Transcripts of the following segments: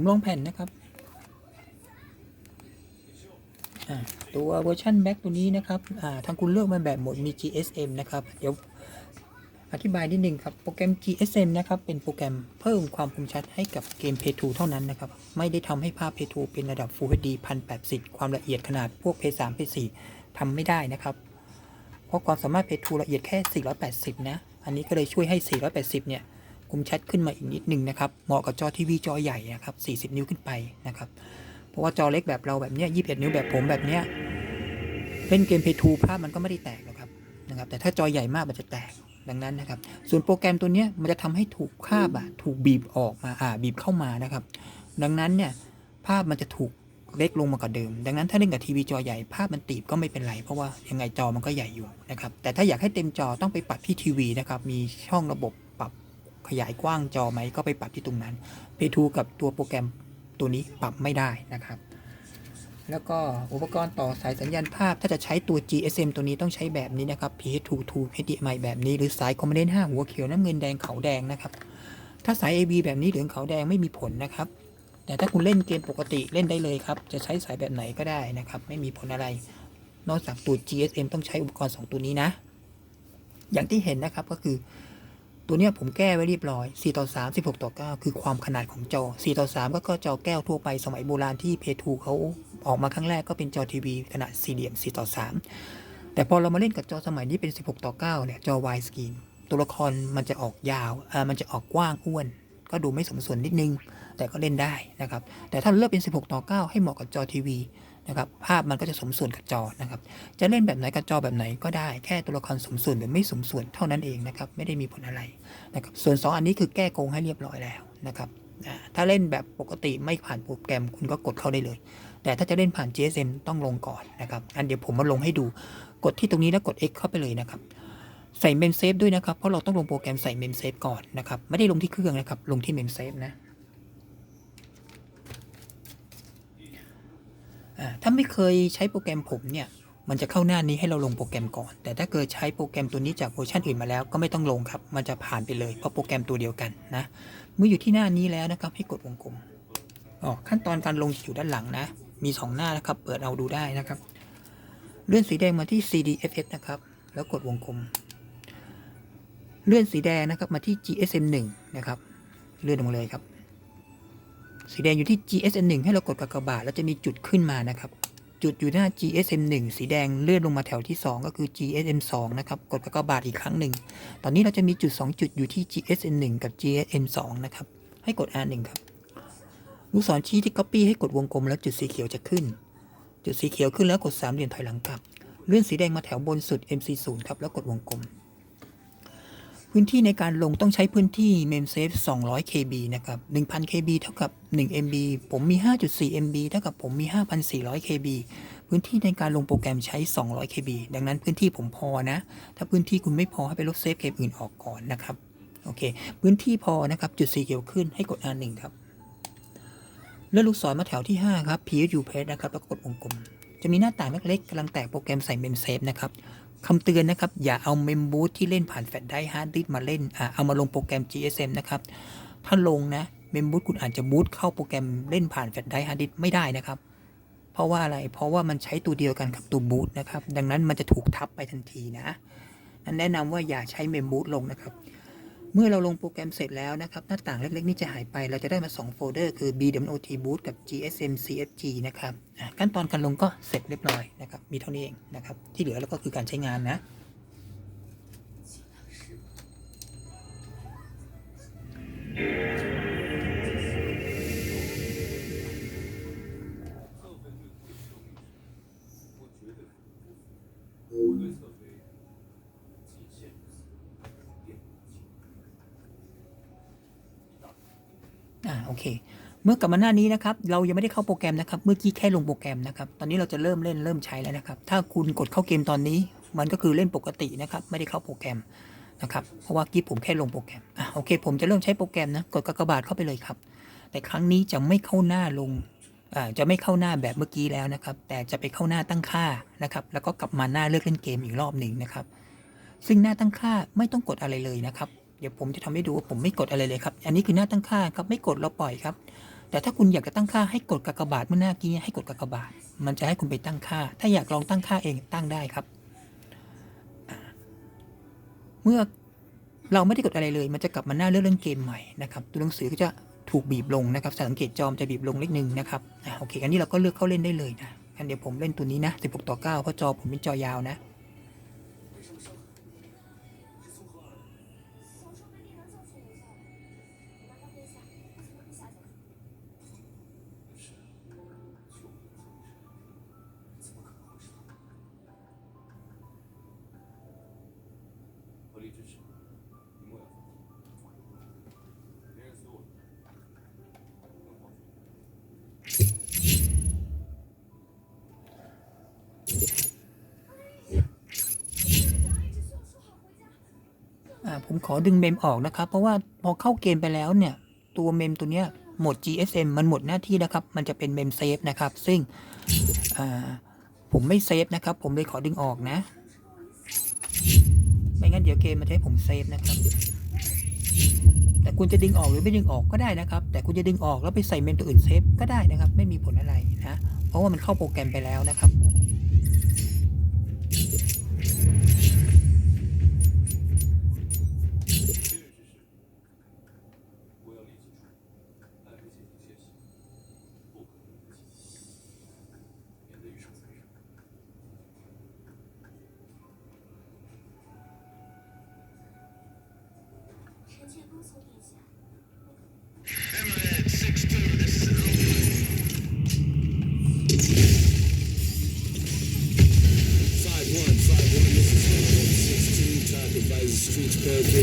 ผมลองแผ่นนะครับตัวเวอร์ชันแบ็กตัวนี้นะครับทางคุณเลือกมาแบบโหมดมี GSM นะครับ เดี๋ยวอธิบายนิดนึงครับ โปรแกรม GSM นะครับ เป็นโปรแกรมเพิ่มความคมชัดให้กับเกม p 2เท่านั้นนะครับ ไม่ได้ทำให้ภาพ p 2เป็นระดับ Full HD 1080 ความละเอียดขนาดพวก p 3 p 4ทำไม่ได้นะครับ เพราะความสามารถ p 2ละเอียดแค่ 480 นะ อันนี้ก็เลยช่วยให้ 480 เนี่ย คมชัดขึ้นมาอีกนิดนึงนะครับ เหมาะกับจอทีวีจอใหญ่นะครับ 40 นิ้วขึ้นไปนะครับ เพราะว่าจอเล็กแบบเราแบบเนี้ย21 นิ้วแบบผมแบบเนี้ยเล่นเกม p 2ภาพมันก็ไม่ได้แตกหรอกครับนะครับ แต่ถ้าจอใหญ่มากมันจะแตกดังนั้นนะครับ ส่วนโปรแกรมตัวเนี้ยมันจะทำให้ถูกภาพอะถูกบีบออกมาอ่าบีบเข้ามานะครับ ดังนั้นเนี่ยภาพมันจะถูกเล็กลงมากว่าเดิม ดังนั้นถ้าเล่นกับทีวีจอใหญ่ภาพมันตีบก็ไม่เป็นไร เพราะว่ายังไงจอมันก็ใหญ่อยู่นะครับ แต่ถ้าอยากให้เต็มจอต้องไปปรับที่ทีวีนะครับ มีช่องระบบ ขยายกว้างจอไหมก็ไปปรับที่ตรงนั้น P2 กับตัวโปรแกรมตัวนี้ปรับไม่ได้นะครับ แล้วก็อุปกรณ์ต่อสายสัญญาณภาพ ถ้าจะใช้ตัว GSM ตัวนี้ต้องใช้แบบนี้นะครับ PS2 to HDMI แบบนี้หรือสายคอมมานด์5หัวเขียวน้ำเงินแดงขาวแดงนะครับ ถ้าสาย AB แบบนี้เหลืองขาวแดงไม่มีผลนะครับ แต่ถ้าคุณเล่นเกมปกติเล่นได้เลยครับ จะใช้สายแบบไหนก็ได้นะครับ ไม่มีผลอะไร นอกจากตัว GSM ต้องใช้อุปกรณ์ 2 ตัวนี้นะ อย่างที่เห็นนะครับก็คือ ตัวเนี้ยผมแก้ไว้เรียบร้อย 4 ต่อ 3 16 ต่อ 9 คือความขนาดของจอ 4 ต่อ 3 ก็ก็จอแก้วทั่วไปสมัยโบราณที่ P2 เขาออกมาครั้งแรกก็เป็นจอทีวีขนาดสี่เหลี่ยม 4 ต่อ 3 แต่พอเรามาเล่นกับจอสมัยนี้เป็น 16 ต่อ 9 เนี่ย จอ wide screen ตัวละครมันจะออกยาวอ่ามันจะออกกว้างอ้วน ก็ดูไม่สมส่วนนิดนึง แต่ก็เล่นได้นะครับ แต่ถ้าเลือกเป็น 16 ต่อ 9 ให้เหมาะกับจอทีวี นะครับภาพมันก็จะสมส่วนกับจอนะครับจะเล่นแบบไหนกับจอแบบไหนก็ได้แค่ตัวละครสมส่วนหรือไม่สมส่วนเท่านั้นเองนะครับไม่ได้มีผลอะไรนะครับส่วน 2 อันนี้คือแก้โกงให้เรียบร้อยแล้วนะครับถ้าเล่นแบบปกติไม่ผ่านโปรแกรมคุณก็กดเข้าได้เลย แต่ถ้าจะเล่นผ่าน GSM ต้องลงก่อนนะครับอันเดี๋ยวผมมาลงให้ดูกดที่ตรงนี้แล้วกด X เข้าไปเลยนะครับใส่เมมเซฟด้วยนะครับเพราะเราต้องลงโปรแกรมใส่เมมเซฟก่อนนะครับไม่ได้ลงที่เครื่องนะครับลงที่เมมเซฟนะอ่า ถ้าไม่เคยใช้โปรแกรมผมเนี่ยมันจะเข้าหน้านี้ให้เราลงโปรแกรมก่อน แต่ถ้าเกิดใช้โปรแกรมตัวนี้จากเวอร์ชันอื่นมาแล้วก็ไม่ต้องลงครับ มันจะผ่านไปเลยเพราะโปรแกรมตัวเดียวกันนะ เมื่ออยู่ที่หน้านี้แล้วนะครับ ให้กดวงกลมอ๋อขั้นตอนการลงจะอยู่ด้านหลังนะ มีสองหน้านะครับ เปิดเอาดูได้นะครับ เลื่อนสีแดงมาที่ CDFF นะครับ แล้วกดวงกลม เลื่อนสีแดงนะครับมาที่ GSM 1นะครับ เลื่อนลงเลยครับ สีแดงอยู่ที่ GSM 1ให้เรากดกากบาทแล้วจะมีจุดขึ้นมานะครับ จุดอยู่หน้า GSM 1สีแดงเลื่อนลงมาแถวที่ 2 ก็คือ GSM 2นะครับ กดกากบาทอีกครั้งหนึ่ง ตอนนี้เราจะมีจุด 2 จุดอยู่ที่ GSM 1กับ GSM 2นะครับ ให้กด R1 ครับลูกศรชี้ที่ Copy ให้กดวงกลมแล้วจุดสีเขียวจะขึ้น จุดสีเขียวขึ้นแล้วกดสามเหลี่ยมถอยหลังกลับ เลื่อนสีแดงมาแถวบนสุด MC0 ครับแล้วกดวงกลม พื้นที่ในการลงต้องใช้พื้นที่ MemSafe 200 KB นะครับ 1,000 KB เท่ากับ 1 MB ผมมี 5.4 MB เท่ากับผมมี 5,400 KB พื้นที่ในการลงโปรแกรมใช้ 200 KB ดังนั้นพื้นที่ผมพอนะ ถ้าพื้นที่คุณไม่พอให้ไปลบเซฟเกมอื่นออกก่อนนะครับ โอเค พื้นที่พอนะครับ จุดสีเขียวขึ้นให้กด R1 ครับ เลื่อนลูกศรมาแถวที่ 5 ครับ PSU Page นะครับ แล้วกดวงกลม จะมีหน้าต่างเล็กๆกำลังแตกโปรแกรมใส่ MemSafe นะครับ คำเตือนนะครับ อย่าเอาเมมบูทที่เล่นผ่านแฟลชไดร์ฮาร์ดดิสก์มาเล่นอ่าเอามาลงโปรแกรม GSM นะครับ ถ้าลงนะเมมบูทคุณอาจจะบูทเข้าโปรแกรมเล่นผ่านแฟลชไดร์ฮาร์ดดิสก์ไม่ได้นะครับ เพราะว่าอะไร เพราะว่ามันใช้ตัวเดียวกันกับตัวบูทนะครับ ดังนั้นมันจะถูกทับไปทันทีนะ นั้นแนะนำว่าอย่าใช้เมมบูทลงนะครับ เมื่อเราลงโปรแกรมเสร็จแล้วนะครับ หน้าต่างเล็กๆ นี้จะหายไป เราจะได้มา 2 โฟลเดอร์ คือ BWT Boot กับ GSM CFG นะครับขั้นตอนการลงก็เสร็จเรียบร้อยนะครับ มีเท่านี้เองนะครับ ที่เหลือแล้วก็คือการใช้งานนะอ เมื่อกลับมาหน้านี้นะครับ เรายังไม่ได้เข้าโปรแกรมนะครับ เมื่อกี้แค่ลงโปรแกรมนะครับ ตอนนี้เราจะเริ่มเล่นเริ่มใช้แล้วนะครับ ถ้าคุณกดเข้าเกมตอนนี้ มันก็คือเล่นปกตินะครับ ไม่ได้เข้าโปรแกรมนะครับ เพราะว่ากี้ผมแค่ลงโปรแกรม อะโอเค ผมจะเริ่มใช้โปรแกรมนะ กดกากบาทเข้าไปเลยครับ แต่ครั้งนี้จะไม่เข้าหน้าลง อ่า จะไม่เข้าหน้าแบบเมื่อกี้แล้วนะครับ แต่จะไปเข้าหน้าตั้งค่านะครับ แล้วก็กลับมาหน้าเลือกเล่นเกมอีกรอบหนึ่งนะครับ ซึ่งหน้าตั้งค่าไม่ต้องกดอะไรเลยนะครับ เดี๋ยวผมจะทำให้ดูว่าผมไม่กดอะไรเลยครับ อันนี้คือหน้าตั้งค่าครับ ไม่กดเราปล่อยครับ แต่ถ้าคุณอยากจะตั้งค่าให้กดกากบาทเมื่อหน้ากี้ให้กดกากบาท มันจะให้คุณไปตั้งค่า ถ้าอยากลองตั้งค่าเองตั้งได้ครับ เมื่อเราไม่ได้กดอะไรเลย มันจะกลับมาหน้าเรื่องเล่นเกมใหม่นะครับ ตัวหนังสือก็จะถูกบีบลงนะครับ สังเกตจอมจะบีบลงเล็กนึงนะครับอโอเค อันนี้เราก็เลือกเข้าเล่นได้เลยนะงั้นเดี๋ยวผมเล่นตัวนี้นะ 16 ต่อ 9 เพราะจอผมเป็นจอยาวนะ อ่าผมขอดึงเมมออกนะครับ เพราะว่าพอเข้าเกมไปแล้วเนี่ย ตัวเมมตัวเนี้ยหมด GSM มันหมดหน้าที่นะครับ มันจะเป็นเมมเซฟนะครับ ซึ่งผมไม่เซฟนะครับ ผมเลยขอดึงออกนะ ไม่งั้นเดี๋ยวเกมมันจะให้ผมเซฟนะครับ แต่คุณจะดึงออกหรือไม่ดึงออกก็ได้นะครับ แต่คุณจะดึงออกแล้วไปใส่เมนตัวอื่นเซฟก็ได้นะครับ ไม่มีผลอะไรนะ เพราะว่ามันเข้าโปรแกรมไปแล้วนะครับ okay.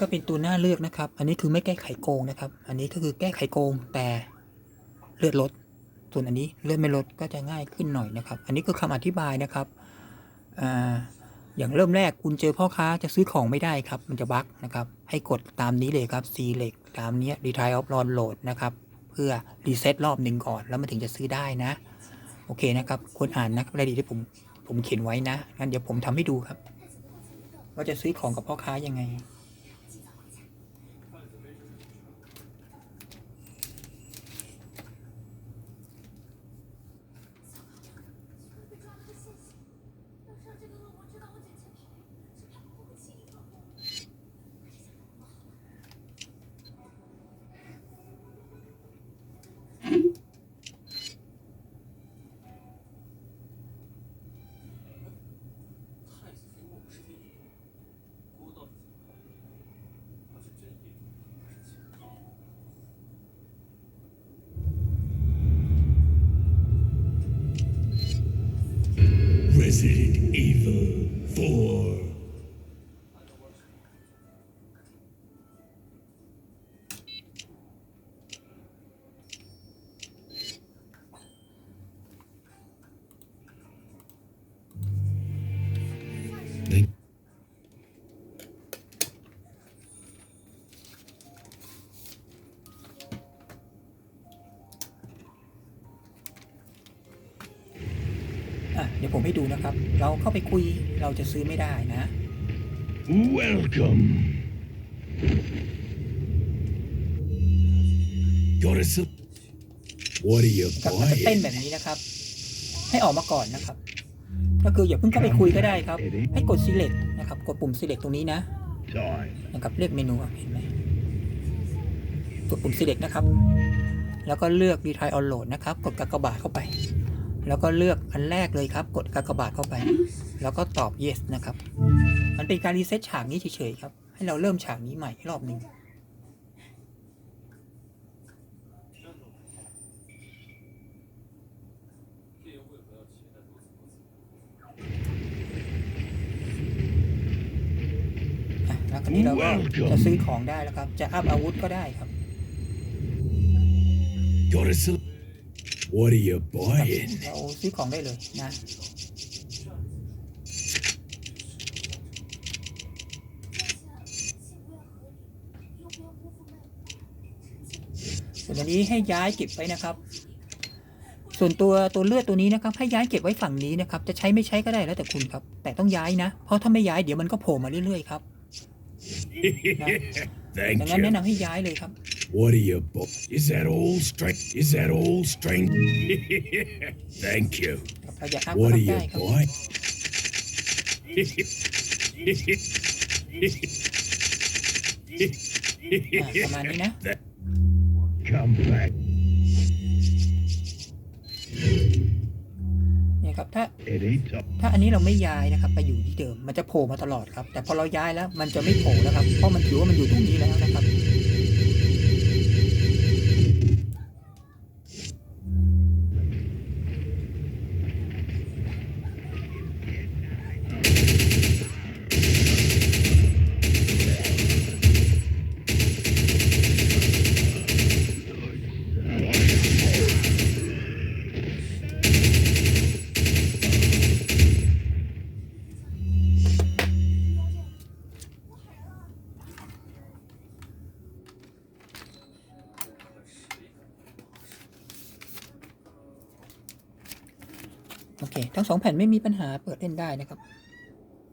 ก็เป็นตัวหน้าเลือกนะครับ อันนี้คือไม่แก้ไขโกงนะครับ อันนี้ก็คือแก้ไขโกงแต่เลือดลด ส่วนอันนี้เลือดไม่ลดก็จะง่ายขึ้นหน่อยนะครับ อันนี้คือคำอธิบายนะครับออย่างเริ่มแรกคุณเจอพ่อค้าจะซื้อของไม่ได้ครับ มันจะบั๊กนะครับ ให้กดตามนี้เลยครับ select ตามนี้ retry of download นะครับเพื่อรีเซ็ตรอบหนึ่งก่อนแล้วมันถึงจะซื้อได้นะ โอเคนะครับควรอ่านนะครับรายละเอียดที่ผมผมเขียนไว้นะงั้นเดี๋ยวผมทำให้ดูครับ ว่าจะซื้อของกับพ่อค้ายังไง people. อะเดี๋ยวผมให้ดูนะครับ เราเข้าไปคุยเราจะซื้อไม่ได้นะ Welcome. Got us a... What are you กับมันจะเต้น buying? แบบนี้นะครับ ให้ออกมาก่อนนะครับ ก็คืออย่าเพิ่งเข้าไปคุยก็ได้ครับ ให้กด select นะครับ กดปุ่ม select ตรงนี้นะ Time. นะครับเลือกเมนูอะเห็นไหมกดปุ่ม select นะครับ แล้วก็เลือก retry on load นะครับ กดกากบาทเข้าไป แล้วก็เลือกอันแรกเลยครับ กดกากบาทเข้าไป แล้วก็ตอบ yes นะครับ มันเป็นการรีเซ็ตฉากนี้เฉยๆครับ ให้เราเริ่มฉากนี้ใหม่รอบหนึ่งแล้วตอนนี้เราก็จะซื้อของได้แล้วครับ จะอัพอาวุธก็ได้ครับ What are you buying เราซื้อของได้เลยนะ ส่วนอันนี้ให้ย้ายเก็บไว้นะครับ ส่วนตัวตัวเลือดตัวนี้นะครับ ให้ย้ายเก็บไว้ฝั่งนี้นะครับ จะใช้ไม่ใช้ก็ได้แล้วแต่คุณครับ แต่ต้องย้ายนะ เพราะถ้าไม่ย้ายเดี๋ยวมันก็โผล่มาเรื่อยๆครับนะ Thank ดังนั้นแนะนำให้ย้ายเลยครับ What are you bu- Is that all strength? Is that all strength? Thank you. ครับเราอยากอัพก็ What are ทำ you ได้ครับ buying? อะประมาณนี้นะ Come back. เนี่ยครับถ้า It ain't tough. ถ้าอันนี้เราไม่ย้ายนะครับ ไปอยู่ที่เดิมมันจะโผล่มาตลอดครับ แต่พอเราย้ายแล้วมันจะไม่โผล่แล้วครับเพราะมันถือว่ามันอยู่ตรงนี้แล้วนะครับ สองแผ่นไม่มีปัญหาเปิดเล่นได้นะครับ